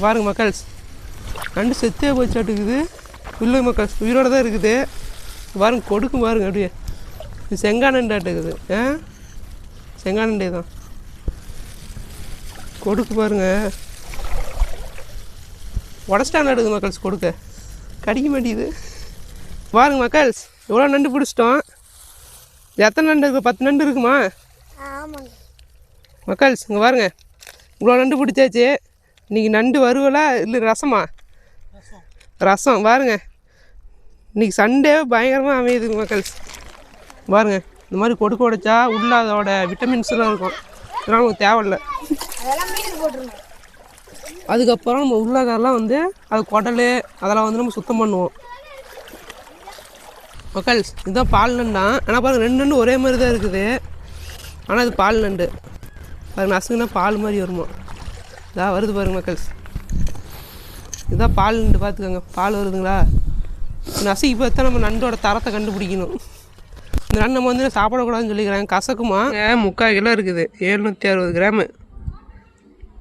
பாருங்க மக்கள்ஸ் நண்டு செத்தே போச்சாட்டுக்குது. இல்லை மக்கள்ஸ் உயிரோட தான் இருக்குது. பாருங்க கொடுக்கும் பாருங்க அப்படியே. இது செங்கானண்டாட்டுக்குது. ஆ? செங்கானண்டே தான். கொடுக்கு பாருங்க. உடச்சிட்டான் நடுது மக்கள்ஸ் கொடுக்க. கடிக்க மாட்டேங்குது. பாருங்க மக்கள்ஸ் எவ்வளோ நண்டு பிடிச்சிட்டோம். எத்தனை நண்டு இருக்கு? பத்து நண்டு இருக்குமா? ஆமாங்க. மக்கள்ஸ் இங்கே பாருங்க இவ்வளோ நண்டு பிடிச்சாச்சு. இன்னைக்கு நண்டு வறுவலா இல்லை ரசமா? ரசம். பாருங்க இன்னைக்கு சண்டே பயங்கரமாக அமையுது மக்கள்ஸ் பாருங்க இந்த மாதிரி கொடுக்க உடைச்சா உள்ள அதோட விட்டமின்ஸ் எல்லாம் இருக்கும். இதெல்லாம் நமக்கு தேவையில்ல. அதுக்கப்புறம் நம்ம உள்ளாக்காரெலாம் வந்து அது குடல் அதெல்லாம் வந்து நம்ம சுத்தம் பண்ணுவோம். மக்கள்ஸ் இதுதான் பால் நண்டு. தான் ஆனால் பாருங்க ரெண்டு நண்டு ஒரே மாதிரி தான் இருக்குது. ஆனால் இது பால் நண்டு. அது நசுக்குனா பால் மாதிரி வருமா? இதா வருது பாருங்க மக்கள்ஸ் இதுதான் பால் நண்டு பார்த்துக்கோங்க பால் வருதுங்களா? நசுக்கி பார்த்தா நம்ம நண்டோட தரத்தை கண்டுபிடிக்கணும். இந்த நண்டு நம்ம வந்து சாப்பிடக்கூடாதுன்னு சொல்லிக்கிறாங்க. கசக்குமா? முக்கால் கிலோ இருக்குது. எழுநூற்றி அறுபது கிராமு.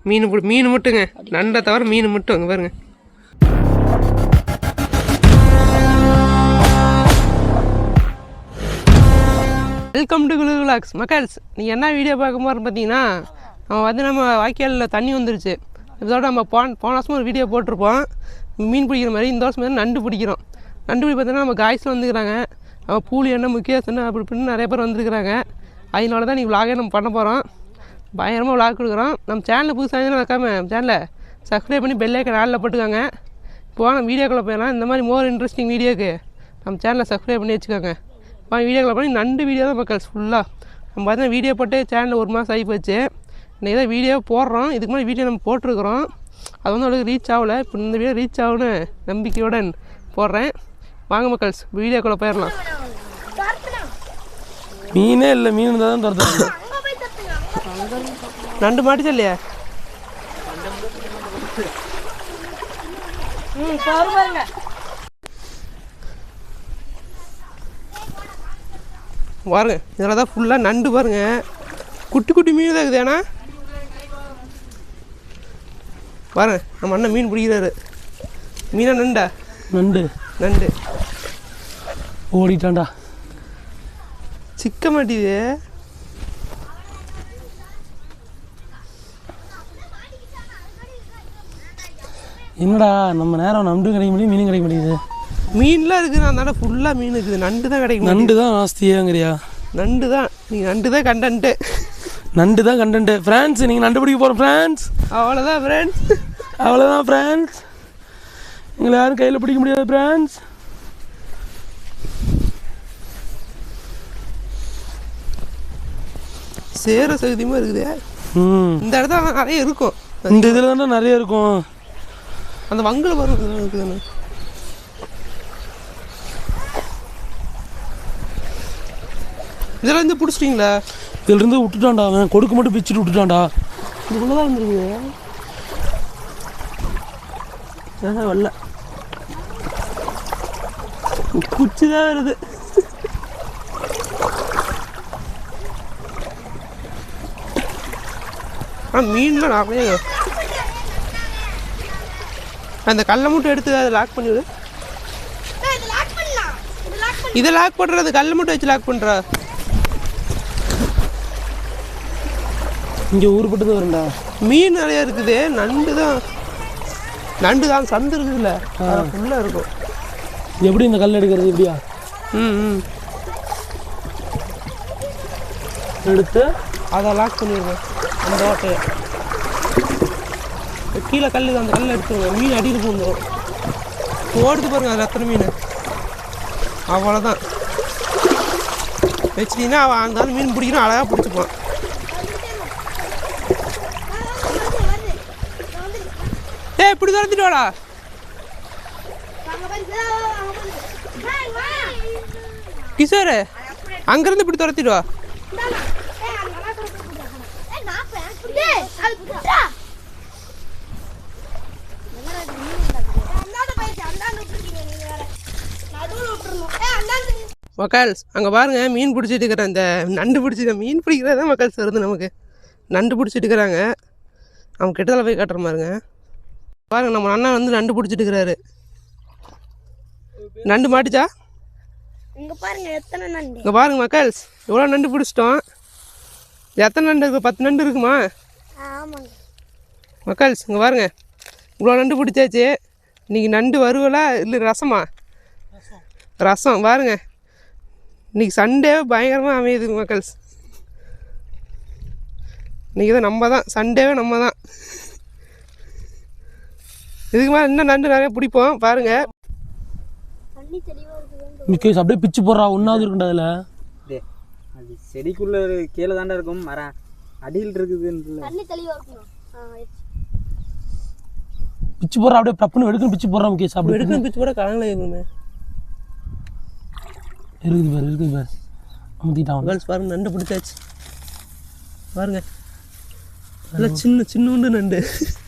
மீன் பிடி மீன் மட்டுங்க. நண்டை தவிர மீன் மட்டும் அங்கே பாருங்க. வெல்கம் டு குலு விலாக்ஸ் மக்கள்ஸ் நீங்கள் என்ன வீடியோ பார்க்க போகிறோம் பார்த்தீங்கன்னா நம்ம வந்து நம்ம வாய்க்காலில் தண்ணி வந்துருச்சு. இதோட நம்ம போன போன வருஷம் ஒரு வீடியோ போட்டிருப்போம். மீன் பிடிக்கிற மாதிரி இந்த வருஷம் வந்து நண்டு பிடிக்கிறோம். நண்டு பிடி பார்த்தீங்கன்னா நம்ம காய்ஸில் வந்துக்கிறாங்க நம்ம பூலி என்ன முக்கியஸ்தனை அப்படி இப்படின்னு நிறைய பேர் வந்துருக்குறாங்க. அதனால தான் நீ விலாகே நம்ம பண்ண போகிறோம் பயங்கரமாக விளாக் கொடுக்குறோம். நம்ம சேனலில் புதுசாக நடக்காம நம்ம சேனலை சப்ஸ்கிரைப் பண்ணி பெல்லைக்க நாளில் போட்டுக்கோங்க. இப்போ நம்ம வீடியோக்குள்ளே போயிடலாம். இந்த மாதிரி மோர் இன்ட்ரெஸ்டிங் வீடியோக்கு நம்ம சேனலை சப்ஸ்கிரைப் பண்ணி வச்சுக்கோங்க. இப்போ வீடியோக்குள்ளே பண்ணி நண்டு வீடியோ தான் மக்கள் ஃபுல்லாக நம்ம பார்த்தீங்கன்னா வீடியோ போட்டு சேனலில் ஒரு மாதம் ஆகி போச்சு. இன்றைக்கி தான் வீடியோ போடுறோம். இதுக்கு முன்னாடி வீடியோ நம்ம போட்டிருக்கிறோம். அது வந்து அவ்வளோக்கு ரீச் ஆகலை. இப்போ இந்த வீடியோ ரீச் ஆகும்னு நம்பிக்கையுடன் போடுறேன். வாங்க மக்கள்ஸ் வீடியோக்குள்ளே போயிடலாம். மீனே இல்லை மீன் தான் துரத்து அங்கே போய் தத்துங்க நண்டு மாட்டுச்சா இல்லையா? பாருங்க. இதில் தான் ஃபுல்லாக நண்டு பாருங்க. குட்டி குட்டி மீன் தான் இருக்குது ஏன்னா? பாருங்க நம்ம அண்ணன் மீன் பிடிக்கிறாரு. மீனா நண்டா நண்டு. நண்டு. ஓடிட்டான்டா. சிக்க மாட்டேது என்னடா நம்ம நேரம் நண்டு கிடைக்க முடியும் மீனும் கிடைக்க மாட்டேங்குது. மீன்லாம் இருக்குது அதனால ஃபுல்லாக மீன் இருக்குது. நண்டு தான் கிடைக்கும் நண்டு தான் ஆஸ்தியாங்கிறியா? நண்டு தான் நீ நண்டு தான் கண்டன்ட்டு நண்டு தான் கண்டன்ட்டு ஃப்ரான்ஸ் நீங்கள் நண்டு பிடிக்க போகிறோம் ஃப்ரான்ஸ் அவ்வளோதான் ஃப்ரெண்ட்ஸ் அவ்வளோதான் ஃப்ரான்ஸ் எங்களை யாரும் கையில் பிடிக்க முடியாது ஃப்ரான்ஸ் சேர சகுதியமாக இருக்குது. இந்த இடத்துல நிறைய இருக்கும். இந்த இதில் தானே நிறைய இருக்கும். அந்த வங்கில் வரும் இருக்குதுன்னு இதெல்லாம் வந்து பிடிச்சிட்டிங்களா? இதிலிருந்து விட்டுட்டான்டா அவன். கொடுக்க மட்டும் பிச்சுட்டு விட்டுட்டான்டா. இதுக்குள்ளே தான் வந்துருக்குது. ஆஹா வரல. குச்சி தான் வருது. ஆ மீன்லாம் நிறைய அந்த கல்லை மட்டும் எடுத்து அதை லாக் பண்ணிவிடு இது லாக் பண்ணுறது கல்லை மட்டும் வச்சு லாக் பண்ணுறா. இங்கே ஊருப்பட்டது வரும்டா. மீன் நிறைய இருக்குது நண்டு தான். நண்டு தான் சந்து இருக்குதுல்ல ஃபுல்லாக இருக்கும். எப்படி இந்த கல் எடுக்கிறது எப்படியா ம் எடுத்து அதை லாக் பண்ணிடுங்க அந்த ஓட்டையை கீழே கல் அந்த கல்லை எடுத்துருங்க. மீன் அடியில் போந்துடும் ஓடுது பாருங்க அதில் எத்தனை மீன். அவ்வளோதான் வச்சிட்டீங்கன்னா அவன் அந்த மீன் பிடிக்கணும் அழகாக பிடிச்சிப்பான் ஏய் இப்படி துரத்திட்டு வாடா அங்கே போய் அங்கே போய் ஹாய் வா கிஷோர் அங்கேருந்து இப்படி துரத்திட்டு வா இந்தாம்மா. ஏய், அது நல்லா இருக்கு. ஏய், நான் prank பண்ணேன். அது புட்டா. என்னடா இது மீன் உண்டாக்குது? ஏய், அந்தாண்ட போயிடுச்சு. இப்படி விட்டுருக்கீங்க நீங்க வேற. நடுவுல இப்படி ஏய், அந்தாண்ட மக்கள்ஸ் அங்கே பாருங்க மீன் பிடிச்சிட்டு இருக்கிற அந்த நண்டு பிடிச்சிக்க மீன் பிடிக்கிறதா மக்கள்ஸ் வருது நமக்கு. நண்டு பிடிச்சிட்டு இருக்கிறாங்க. அவங்க கிட்டத்தில் போய் காட்டுற மாதிரிங்க. பாருங்க நம்ம அண்ணன் வந்து நண்டு பிடிச்சிட்டு இருக்கிறாரு நண்டு மாட்டுச்சா? இங்க பாருங்க எத்தனை நண்டு? இங்கே பாருங்க மக்கள்ஸ் எவ்வளோ நண்டு பிடிச்சிட்டோம். எத்தனை நண்டு இருக்கு? பத்து நண்டு இருக்குமா? ஆமாங்க. மக்கள்ஸ் இங்கே பாருங்க. இவ்வளோ நண்டு பிடிச்சாச்சு. இன்னைக்கு நண்டு வறுவலா இல்லை ரசமா? ரசம் பாருங்க. இன்னைக்கு சண்டே பயங்கரமாக அமையுது மக்கள்ஸ் இன்னைக்கு தான் நம்ம தான் சண்டேவே நம்ம தான் இதுக்கு மேலே இன்னும் நண்டு நிறைய பிடிப்போம். பாருங்க. தண்ணி தெளிவா இருக்குது முகேஷ் அப்படியே பிச்சு போடுறா ஒன்றாவது இருக்குண்டா அதில் அது செடிக்குள்ள கீழே தாண்டா இருக்கும். மரம் அடியில் ஆ, பிச்சு போடுறா அப்படியே பப்புன்னு எடுக்கணும் பிச்சு போடுறா முகேஷ் அப்படி எடுக்கணும் பிச்சு கூட கலங்கல இருக்குமே இருக்குது பாரு இருக்குது பாரு. அமுத்திட்டான் கேர்ள்ஸ் பாருங்க நண்டு பிடிச்சாச்சு. பாருங்க. நல்லா சின்ன சின்னூண்டு நண்டு இவ்வளோ நண்டு.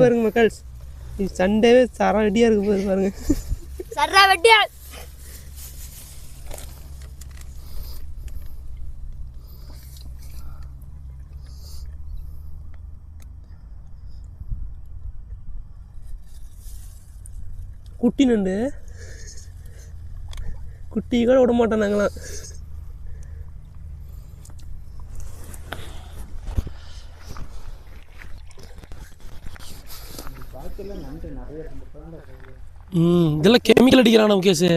பாருங்க மக்கள்ஸ் இது சண்டேவே தர ரெடியாக இருக்கு பாரு பாருங்க. சர்ரா வெட்டியா குட்டி நண்டு. குட்டி கூட விட மாட்டோம் நாங்களாம். ம் இதெல்லாம் கெமிக்கல் அடிக்கிறான் முகேஷ்?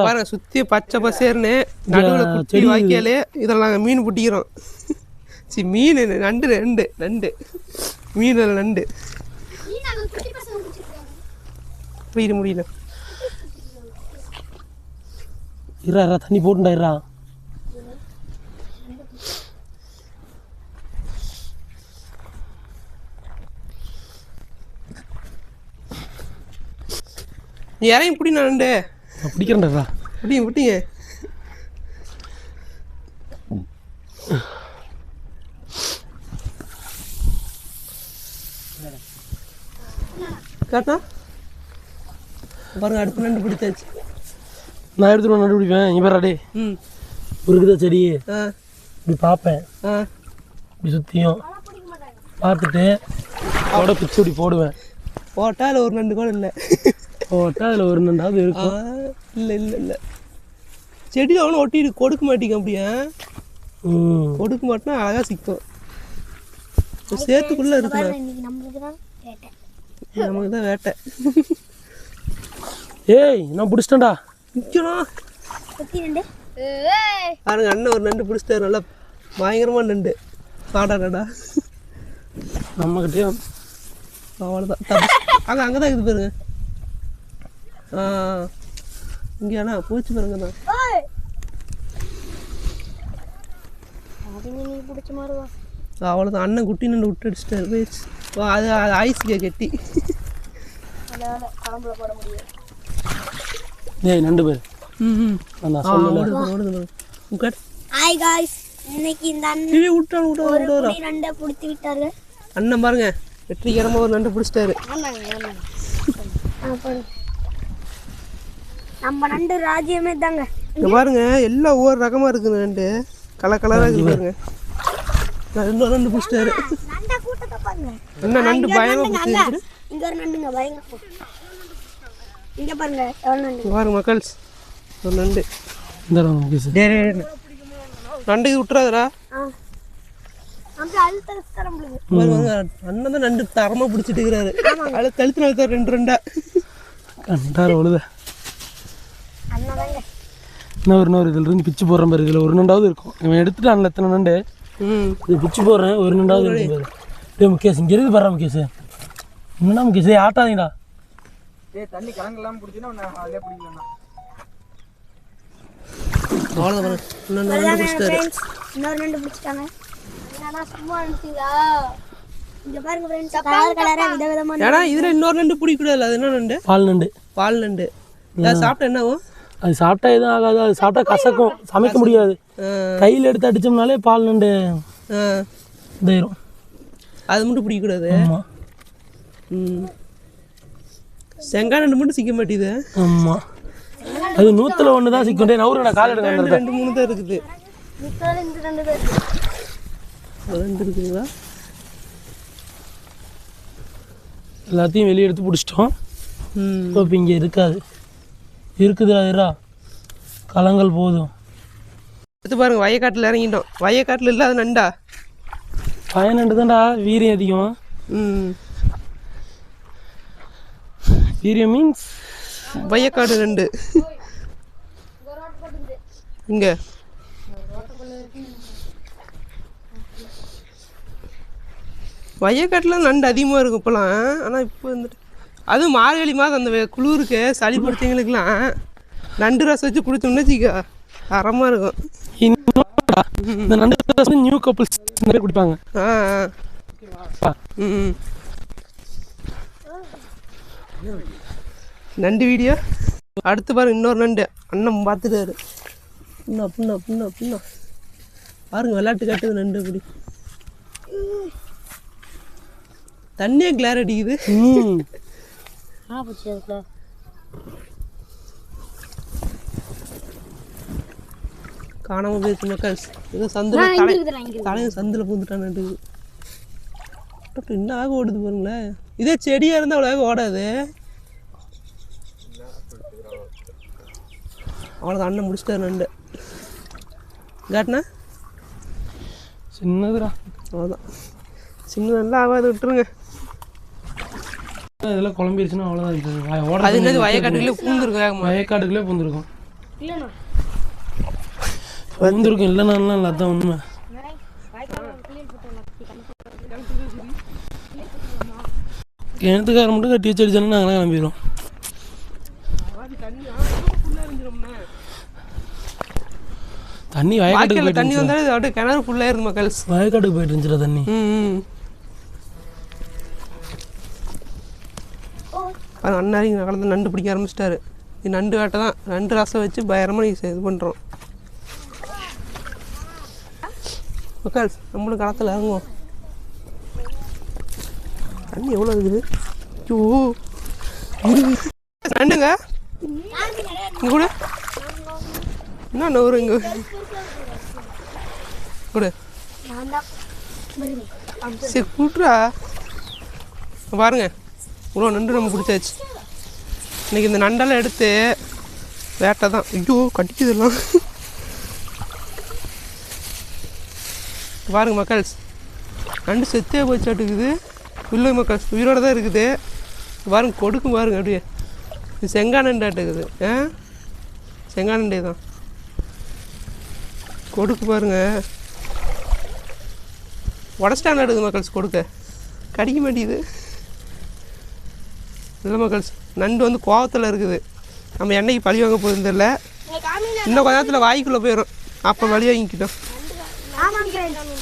பாருங்க சுற்றி பச்சை பசேர்னு நடுவில் குட்டி வாய்க்காலே இதில் நாங்கள் மீன் பிடிக்கிறோம். சரி மீன் நண்டு நண்டு நண்டு. மீன் நண்டு. போயிட முடியல இரா இரா தண்ணி போட்டுண்டா இறங்கி பிடி நண்டு நான் பிடிக்கிறேன்டா பிடிங்க பிடிங்க. காட்டா பாருங்க அடுத்த நண்டு பிடிச்சாச்சு. நான் எடுத்துட்டு நட்டு பிடிப்பேன். இங்கே பேரா டே ம். இருக்குதா செடி? ஆ. இப்படி பார்ப்பேன். ஆ. இப்படி சுற்றியும் பார்த்துட்டு அதோட பிச்சு இப்படி போடுவேன். போட்டால் ஒரு நண்டு கூட இல்லை. போட்டா அதில் ஒரு நண்டாவது ஆ இருக்கும் இல்லை இல்லை இல்லை. செடியில் ஒன்றும் ஒட்டிட்டு கொடுக்க மாட்டேங்க அப்படியே? ம். கொடுக்க மாட்டேன்னா அழகாக சிக்கும். தான் கேட்டேன் நமக்கு தான் வேட்டை. ஏய் நான் பிடிச்சிட்டேன்டா? நிற்கணும் பாருங்க அண்ணன் ஒரு நண்டு பிடிச்சிட்டாரு. நல்லா பயங்கரமான நண்டு. பாடாடா நம்மக்கிட்டேயும் அவ்வளோதான் அங்கே அங்கே தான் இருக்குது பாருங்க. இங்கே அண்ணா போச்சு பாருங்க தான் அது நீ பிடிச்ச மாதிரி வா. அவ்வளோதான் அண்ணன் குட்டி நண்டு விட்டு அடிச்சிட்டாரு. போயிடுச்சு. வா, அது அது ஐஸ்க்கு கெட்டி. ஏய் நண்டு பேர். ம் ம். நான் சொல்லல. உட்கார் ஹாய் காய்ஸ் இன்னைக்கு இந்த அண்ணன் விட்டான் விட்டான் ஒரு விட்டான் நண்டை பிடித்து விட்டார்கள். அண்ணன் பாருங்க வெற்றிகரமாக ஒரு நண்டு பிடிச்சிட்டாரு. ஆமாங்க ஆமாங்க. நம்ம நண்டு ராஜ்யமே தாங்க. இங்க பாருங்க எல்லாம் ஒவ்வொரு ரகமாக இருக்குது நண்டு. கலர் கலராக இருக்குது பாருங்க. இன்னொரு நண்டு பிடிச்சிட்டாரு நண்டை கூட்டத்தை பாருங்க. என்ன நண்டு அங்க. பிடிச்சிருக்கு இங்க ஒரு நண்டுங்க பயங்கர இங்க பாருங்க எவ்வளவு நண்டு? பாருங்க மக்கள்ஸ் ஒரு நண்டு. இந்த நண்டு இது விட்டுறாதடா அண்ணன் தான் நண்டு தரமாக பிடிச்சிட்டு இருக்கிறாரு. அழுத்த ரெண்டு ரெண்டா. கண்டார தாங்க இன்னும் ஒரு இன்னொரு இதில் இருந்து பிச்சு போடுறேன் பாரு இதில் ஒரு நண்டாவது இருக்கும். இவன் எடுத்துட்டான்ல எத்தனை நண்டு. இது பிச்சு போடுறேன் ஒரு நண்டாவது முகேஷ் இங்கே இருந்து பாரு முகேஷ். என்னடா முகேஷ் ஆட்டாதீங்கடா. தண்ணி அதிலே இன்னொரு நண்டு பிடிச்சிட்டாங்க. ஏன்னா இதில் இன்னொரு நண்டு பிடிக்கூடாது அது என்ன நண்டு? பால் நண்டு. பால் நண்டு. சாப்பிட்டா என்ன ஆகும்? அது சாப்பிட்டா எதுவும் ஆகாது. அது சாப்பிட்டா கசக்கும். சமைக்க முடியாது. கையில் எடுத்து அடிச்சோம்னாலே பால் நண்டு. இதாயிரும். அது மட்டும் பிடிக்கக்கூடாது? செங்காய் நண்டு மட்டும் சிக்க மாட்டேங்குது. ஆமாம் அது நூற்றில் ஒன்று தான் சிக்கும். நவுருடா கால் எடுக்க ரெண்டு ரெண்டு மூணு தான் இருக்குது. இருக்குங்களா? எல்லாத்தையும் வெளியே எடுத்து பிடிச்சிட்டோம். இப்போ இங்கே இருக்காது. இருக்குதுடா இரா களங்கள் போதும். அடுத்து பாருங்க வயக்காட்டில் இறங்கிட்டோம். வயக்காட்டில் இல்லாத நண்டா? பயனண்டு தான்டா வீரியம் அதிகம். ம். வீரியம் மீன்ஸ் வயக்காடு நண்டு. இங்கே. வயக்காட்டில் நண்டு அதிகமாக இருக்கும் இப்போலாம் ஆனால் இப்போ வந்துட்டு அதுவும் மார்கழி மாதம் அந்த குளிருக்கு சளி பிடிச்சவங்களுக்குலாம் நண்டு ரசம் வச்சு குடிச்சோம்னா வச்சுக்க அறமாக இருக்கும். இந்த நண்டு நியூ கப்புள்ஸ் நிறைய குடிப்பாங்க. நண்டு வீடியோ. அடுத்து பாருங்க இன்னொரு நண்டு. அண்ணன் பார்த்துட்டாரு. புண்ணா புண்ணா புண்ணா புண்ணா பாருங்க விளையாட்டு காட்டுது நண்டு அப்படி. தண்ணியே கிளார் அடிக்குது. ஆ போச்சு அதுக்குள்ள காணாம போயிடுச்சு மக்கள் ஏதோ சந்தில் தலை இருக்குதுடா, இங்க தலையை சந்தில் பூந்துட்டான் நண்டு அப்புறம் என்ன ஆக ஓடுது பாருங்களேன் இதே செடியாக இருந்தால் அவ்வளோ ஓடாது. அவ்வளோதான் அண்ணன் முடிச்சிட்டாரு நண்டு. காட்டினா? சின்னதுடா. அவ்வளோதான் சின்ன நல்லா ஆகாது விட்டுருங்க. இதெல்லாம் குழம்பிருச்சுன்னா அவ்வளோதான் இது. அது என்னது வயக்காட்டுக்குள்ளே பூந்துருக்கு வேகமா வயக்காட்டுக்குள்ளே பூந்துருக்கும். இல்லைண்ணா. பூந்துருக்கும். இல்லைன்னா இல்லை அதான் உண்மை. கிணத்துக்கார மட்டும் கட்டி வச்சு அடிச்சோன்னா நாங்களாம் கிளம்பிடுவோம் தண்ணி வயக்காட்டுக்கு தண்ணி வந்தாலும் அப்படியே கிணறு ஃபுல்லாக இருந்து மக்கள். வயக்காட்டுக்கு போயிட்டு இருந்துச்சுடா தண்ணி ம் ம் அது அண்ணாரி கலந்து நண்டு பிடிக்க ஆரம்பிச்சிட்டாரு. இது நண்டு வேட்டை தான் நண்டு ரசம் வச்சு பயங்கரமாக நீங்கள் இது பண்ணுறோம் மக்கள் நம்மளும் களத்தில் இறங்குவோம். தண்ணி எவ்வளோ இருக்குது? ஐயோ நண்டுங்க? இங்கே கூட. என்ன நூறு இங்கே? கூட. சரி கூட்டுறா பாருங்க. இவ்வளோ நண்டு நம்ம பிடிச்சாச்சு இன்னைக்கு இந்த நண்டெல்லாம் எடுத்து வேட்டை தான். ஐயோ கட்டிக்குதெல்லாம் பாருங்க மக்கள்ஸ் நண்டு செத்தே போச்சாட்டுக்குது இல்லை மக்கள்ஸ் உயிரோடு தான் இருக்குது. பாருங்க கொடுக்கும் பாருங்க அப்படியே. இது செங்கா நண்டாட்டுக்குது ஆ? செங்கா நண்டே தான். கொடுக்கு பாருங்க. உடச்சிட்டான் எடுக்குது மக்கள்ஸ் கொடுக்க. கடிக்க மாட்டேங்குது. இல்லை மக்கள்ஸ் நண்டு வந்து கோவத்தில் இருக்குது. நம்ம என்னைக்கு பழி வாங்க போகுதுன்னு தெரியல. இன்னும் கொஞ்ச நேரத்தில் வாய்க்குள்ளே போயிடும் அப்போ வழி வாங்கிக்கிட்டோம்.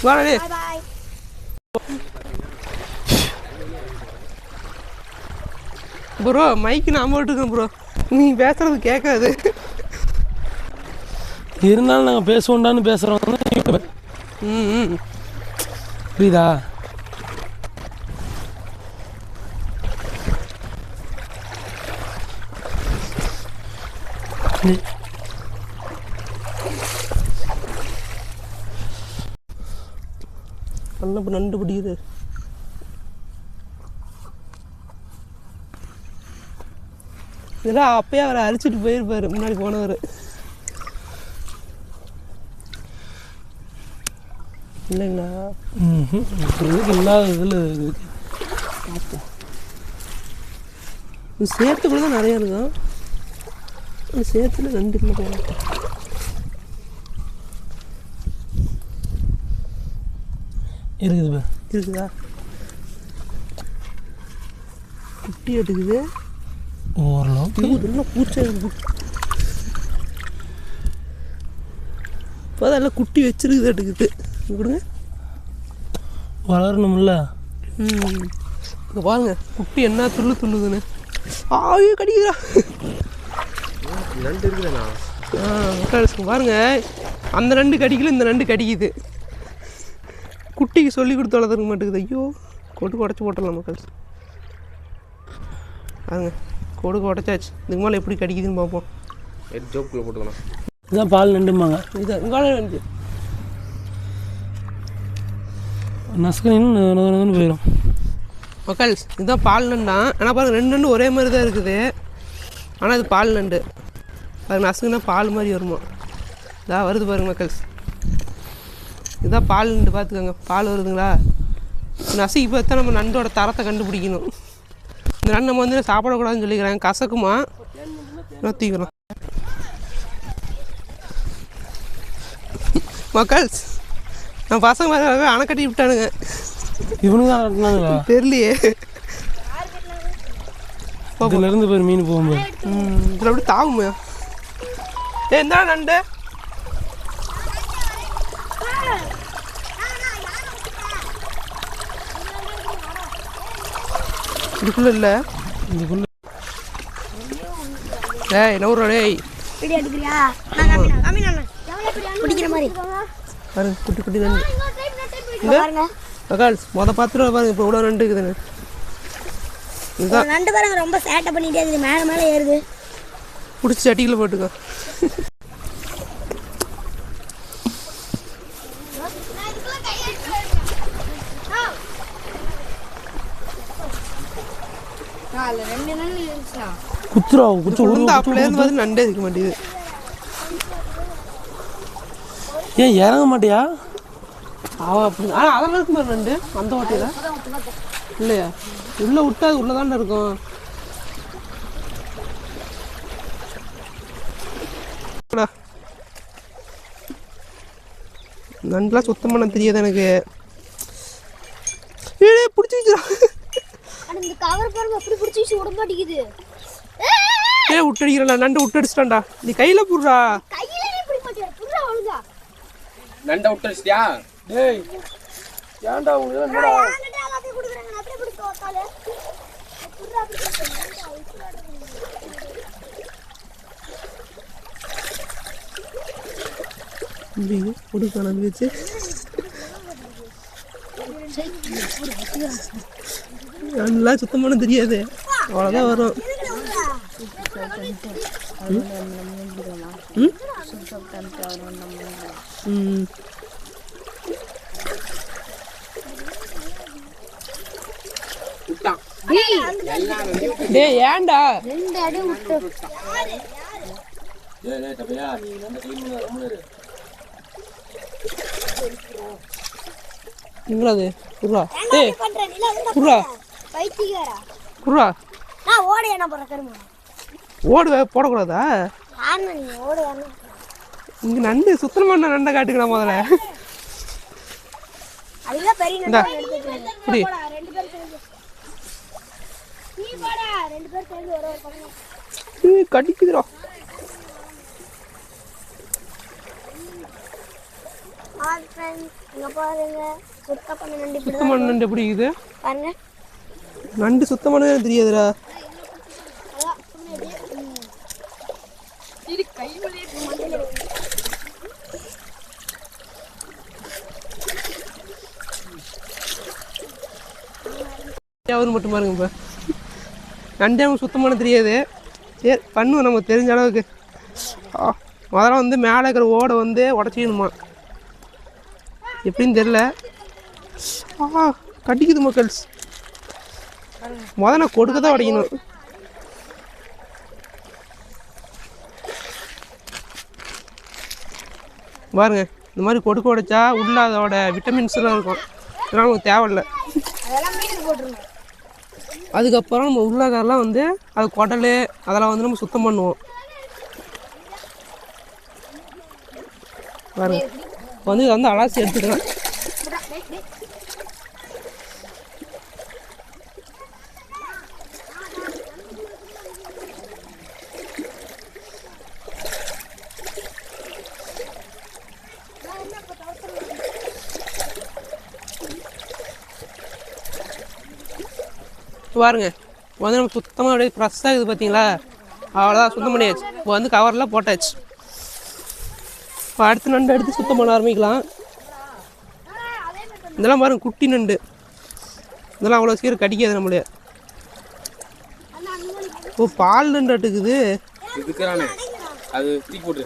வாடே ப்ரோ மைக்கு நான் போட்டுருக்கேன் ப்ரோ. நீ பேசுறது கேட்காது. இருந்தாலும் நாங்கள் பேசுவோண்டான்னு பேசுகிறோம் ம் ம். புரியுதா? நீ- நல்லா நண்டு பிடிக்குது. இதெல்லாம் அப்பயே அவரை அழிச்சிட்டு போயிருப்பாரு முன்னாடி போனவர். இல்லைங்களா? இல்லாத இதில் இருக்கு. இது சேத்துக்குள்ள தான் நிறையா இருக்கும். சேத்துல நண்டு இல்லை போல இருக்குது பாரு. இருக்குதா? குட்டி எடுக்குது. ஓரளவுக்கு பூச்சா இப்போ எல்லாம் குட்டி வச்சிருக்குது எடுக்குது. கொடுங்க. வளரணும்ல? ம். இங்க பாருங்க குட்டி என்ன துள்ளு துள்ளுதுன்னு. ஆயோ கடிக்குதா நண்டு இருக்குதுண்ணா. பாருங்க. அந்த நண்டு கடிக்கல இந்த நண்டு கடிக்குது. குட்டிக்கு சொல்லி கொடுத்து வளர்த்துக்க மாட்டேங்குது. ஐயோ கொடுக்கு உடச்சி போட்டுடலாம் மக்கள். பாருங்க கொடுக்கு உடச்சாச்சு. இதுக்கு மேலே எப்படி கடிக்குதுன்னு பார்ப்போம். ஜோப்புக்குள்ளே போட்டுக்கலாம் இதுதான் பால் நண்டும்பாங்க. இது உங்களால வந்து நசுக்கணும் போயிடும் மக்கள் இதுதான் பால் நண்டா. ஆனால் பாருங்க ரெண்டு நண்டு ஒரே மாதிரி தான் இருக்குது. ஆனால் இது பால் நண்டு. அது நசுக்குனா பால் மாதிரி வருமா? இதா வருது பாருங்க மக்கள்ஸ் இதுதான் பால் நண்டு பார்த்துக்கோங்க பால் வருதுங்களா? நசுக்கி பார்த்தா நம்ம நண்டோட தரத்தை கண்டுபிடிக்கணும்? இந்த நண்டு நம்ம வந்து சாப்பிடக்கூடாதுன்னு சொல்லிக்கிறாங்க. கசக்குமா? நத்திக்கிறோம் மக்கள்ஸ் நான் பசங்க மாதிரி அணை கட்டி விட்டானுங்க. இவனுங்க தெரியலையே. இருந்து போய் மீன் போகும்போது. இதில் அப்படி தாவுமே? என்ன நண்டு இதுக்குள்ள இல்லை இதுக்குள்ள ஏய் என்ன ஒரு டேய் வீடியோ எடுக்கிறியா நான் காமினா காமினா பிடிக்கிற மாதிரி பாருங்க குட்டி குட்டி இங்க பாருங்க மகால் மொத பாத்திரம் பாருங்க இப்போ இவ்வளோ நண்டு இருக்குதுன்னு நண்டு பாருங்க ரொம்ப சேட்டை பண்ணிட்டே இருக்குது மேலே மேலே ஏறுது பிடிச்சி சட்டிக்குள்ள போட்டுக்கோ. ரெண்டு குத்துறா குத்து இந்த அப்பலேருந்து வந்து நண்டே இருக்க மாட்டேங்குது. ஏன் இறங்க மாட்டியா? அவ அப்படி ஆனால் அதெல்லாம் இருக்கும் பாரு நண்டு? அந்த ஓட்டையில்? இல்லையா? உள்ளே விட்டா அது உள்ளே தானே இருக்கும். நண்டுலாம் சுத்தம் பண்ண தெரியாது எனக்கு. ஏ பிடிச்சி வச்சுடா. இந்த கவர் பாருங்க அப்படி பிடிச்சி வச்சு விட மாட்டேங்குது. ஏ விட்டடிக்கிறா நண்டு விட்டடிச்சிட்டான்டா நீ கையில் போடுறா. கையில பிடி மாட்டேன் புடுறா ஒழுங்கா நண்டை விட்டுருச்சியா டேய் ஏன்டா உங்களுக்கு என்னடா? என்கிட்ட எல்லாத்தையும் கொடுக்குறாங்க? நான் அப்படியே பிடிக்க ஒத்தாலே புடுறா அப்படி கொடுக்க நம்பி வச்சு. நல்லா சுத்தம் பண்ண தெரியாது. அவ்வளோதான் வரும். ம்? டேய் ஏன்டா? ரெண்டு அடி விட்டு எங்களா அது இல்ல அதுதான் புர்ரா பைத்தியக்காரா? புர்ரா நான் ஓட என்ன போற கருமா ஓடு வே- போடக்கூடாதா? ஆனா நீ? ஓட என்ன இங்கே நண்டு சுத்தம் பண்ண நண்டை காட்டுக்கலாம் முதல்ல? அதுதான் பெரிய. நண்டு எடுத்து வச்சிருக்கேன். இப்படி போடா, ரெண்டு பேரும் சேர்ந்து. நீ போடா ரெண்டு பேரும் சேர்ந்து ஒரு ஒரு பக்கம் கடிக்குதுடா. ஹாய் ஃப்ரெண்ட்ஸ் இங்க பாருங்க. நண்டு இப்படி சுத்தம் பண்ண நண்டு எப்படி இருக்குது? பாருங்க. நண்டு சுத்தம் பண்ணவே எனக்கு தெரியாதுடா அவர் மட்டும் பாருங்க இப்போ. நண்டே அவனுக்கு சுத்தம் பண்ண தெரியாது. சரி பண்ணுவோம் நமக்கு தெரிஞ்ச அளவுக்கு. முதல்ல வந்து மேலே இருக்கிற ஓடை வந்து உடச்சிக்கணுமா? எப்படின்னு தெரில ஆ கடிக்குது மக்கள்ஸ். முதல்ல நான் கொடுக்க தான் உடைக்கணும் பாருங்க இந்த மாதிரி கொடுக்க உடைச்சா உள்ள அதோட விட்டமின்ஸ்லாம் இருக்கும். இதெல்லாம் நமக்கு தேவையில்ல. அதுக்கப்புறம் நம்ம உள்ளகாரெலாம் வந்து அது குடல் அதெல்லாம் வந்து நம்ம சுத்தம் பண்ணுவோம். பாருங்க. இப்போ வந்து இதை வந்து அலாசி எடுத்துக்கலாம் பாருங்க இப்போ வந்து நம்ம சுத்தமாக அப்படியே ஃப்ரெஷ்ஷாக இருக்குது பார்த்தீங்களா அவ்வளோதான் சுத்தம் பண்ணியாச்சு. இப்போ வந்து கவர்லாம் போட்டாச்சு. அடுத்த நண்டு எடுத்து சுத்தம் பண்ண ஆரம்பிக்கலாம். இதெல்லாம் பாருங்க குட்டி நண்டு. இதெல்லாம் அவ்வளோ சீக்கிரம் கடிக்காது நம்மளே. ஓ பால் நண்டு அட்டுக்குது. அது போட்டு.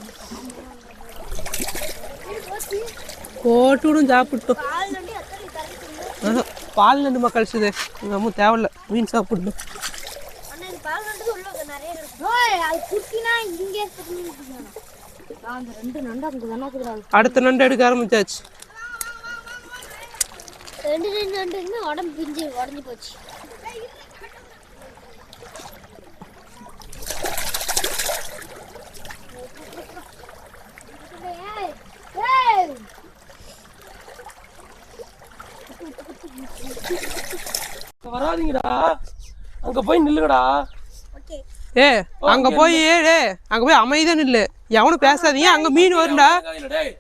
சாப்பிட்டோம். பால் நண்டு மக்கள்ஸ் இது எங்கள் அம்மா தேவையில்ல மீன் இது பால் நண்டு அடுத்த நண்டு எடுக்க ஆரம்பிச்சாச்சு. ரெண்டு ரெண்டு நண்டு உடம்பு பிஞ்சு உடஞ்சி போச்சு. வராதீங்கடா. அங்க போய் நில்லுங்கடா. ஏ அங்க போய் டே அங்க போய் அமைதியா நில்லு. எவனும் பேசாதீங்க அங்க மீன் வரும்டா. டேய் டேய்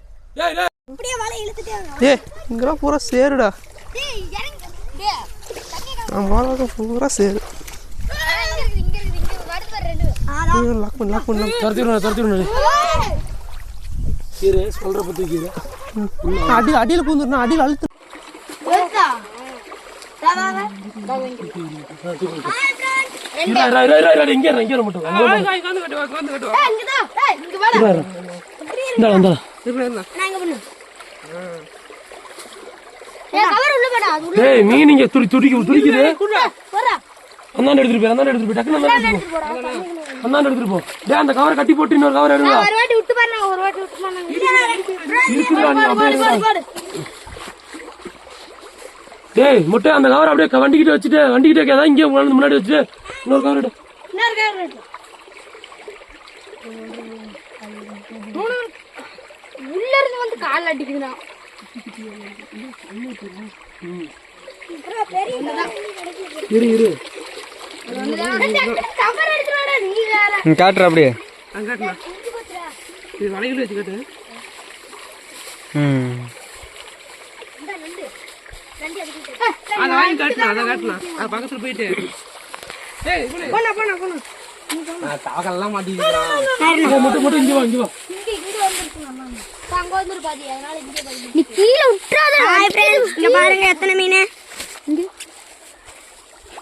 டேய் அப்படியே வலை இழுத்துட்டே வாங்க. ஏ இங்கெல்லாம் பூரா சேருடா. போறது பூரா சேரு ஆ, இங்க இருக்குது, இங்க இருக்குது, இங்க வருது பாரு ரெண்டு. ஆ, லாக் பண்ணு லாக் பண்ணு. துரத்தி விடுங்க துரத்தி விடுங்க ஏய். கீரை சொல்ற பத்தி கீரை அடி அடியில் பூந்துருந்தா அடியில் அழுத்து. இங்க இரு, இரு, இரு, இரு, இங்க இரு, இங்க இரு மட்டும். அங்க. ஏய், இங்கதான். ஏய், இங்க வாடா. இரு, இரு. இந்தா, இந்தா. நான் இங்க பண்ணு. ஏய், cover உள்ள போடா, அது உள்ள டேய் மீன் இங்க துடி துடிக்கு துடிக்குது. போடா. அந்தாண்ட எடுத்துட்டு போய் எடுத்துட்டு போய் டக்குனு அந்தாண்ட எடுத்துட்டு போ அந்தாண்ட எடுத்துட்டு போ. டேய் அந்த கவரை கட்டி போட்டு இன்னொரு கவர் எடுங்க. ஒரு வாட்டி விட்டு பாருங்க ஒரு வாட்டி விட்டு பாருங்க இருக்குடா நீ அப்படியே டேய் முட்டை அந்த கவர் அப்படியே வண்டிக்கிட்ட வச்சுட்டு வண்டிக்கிட்ட கேதா இங்கே உட்கார்ந்து முன்னாடி வச்சுட்டு இன்னொரு கவர் எடு. உள்ள இருந்து வந்து கால் அடிக்குதுண்ணா இரு இரு. கவர் எடுத்துட்டு நீ வேற ம் காட்டுற அப்படியே இது வலைகள் வச்சுக்கிட்டு ம். அதை வாங்கி காட்டினா அதை காட்டினா அது பக்கத்தில் போயிட்டு. போனா போனா போனா தாக்கெல்லாம் எத்தனை மீன்?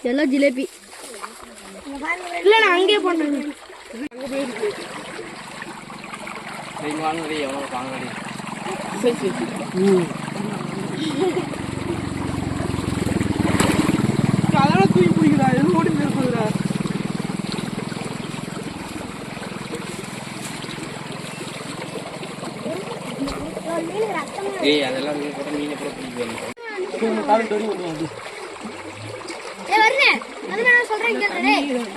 எல்லாம் ஜிலேபி. இல்ல நான் அங்கேயே போனேன் சரி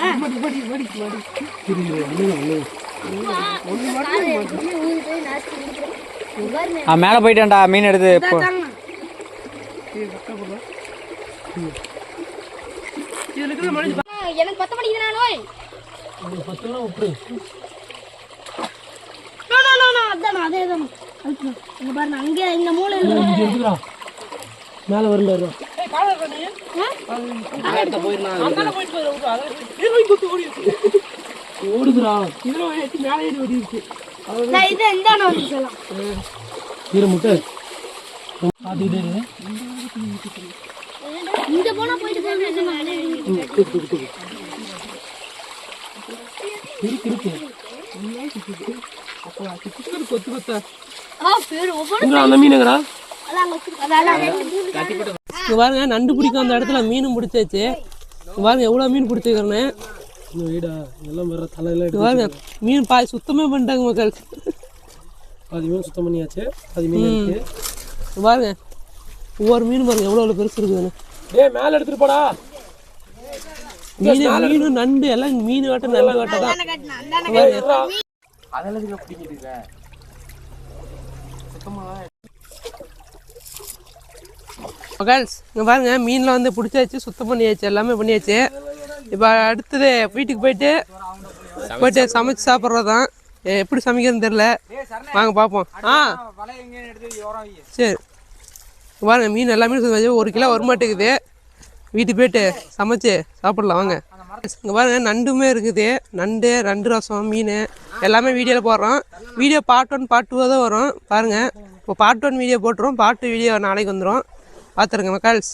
ஆ. மேலே போயிட்டேன்டா மீன் எடுத்து இப்போ எனக்கு பத்து மணிக்கு நோய். பத்து அதான் அதே தான் அங்கே இந்த எடுத்துக்கிறா. மேலே ஓடுதுடா. நான் இது எந்த வந்து சொல்லலாம். இரு முட்டை. பார்த்துக்கிட்டே போனா போயிட்டு மேலே இருக்கு கொத்து கொத்தா. ஆ பேர் ஒவ்வொரு அந்த மீனுங்கடா இங்க பாருங்க நண்டு பிடிக்கும் அந்த இடத்துல மீனும் பிடிச்சாச்சு இங்க பாருங்க எவ்வளோ மீன் பிடிச்சிக்கிறேன்னு பாருங்க மீன் பாய் சுத்தமே பண்ணிட்டாங்க மக்கள். பாதி மீன் சுத்தம் பண்ணியாச்சு பாதி மீன் இருக்கு. இங்க பாருங்க ஒவ்வொரு மீன் பாருங்க எவ்வளோ எவ்வளோ பெருசு இருக்குதுன்னு. டேய் மேலே எடுத்துட்டு போடா. மீன் மீன் நண்டு எல்லாம் மீன் வேட்டை நல்ல வேட்டை தான். அதெல்லாம் பிடிக்கிட்டு இருக்க கேர்ள்ஸ் இங்கே பாருங்கள் மீன்லாம் வந்து பிடிச்சாச்சு சுத்தம் பண்ணியாச்சு எல்லாமே பண்ணியாச்சு. இப்போ அடுத்தது வீட்டுக்கு போயிட்டு போயிட்டு சமைச்சு சாப்பிட்றது தான் எப்படி சமைக்கிறதுன்னு தெரில வாங்க பார்ப்போம். ஆ. சரி. இங்க பாருங்க மீன் எல்லாமே சமைச்சு ஒரு கிலோ வரமாட்டேங்குது வீட்டுக்கு போயிட்டு சமைச்சு சாப்பிடலாம் வாங்க. இங்கே பாருங்க நண்டுமே இருக்குது. நண்டு நண்டு ரசம் மீன் எல்லாமே வீடியோவில் போடுறோம். Video part one part two தான் வரும். பாருங்கள் இப்போ பார்ட் ஒன் வீடியோ போட்டுரும். பார்ட் டூ வீடியோ நாளைக்கு வந்துடும் பார்த்துருங்க மக்கள்ஸ்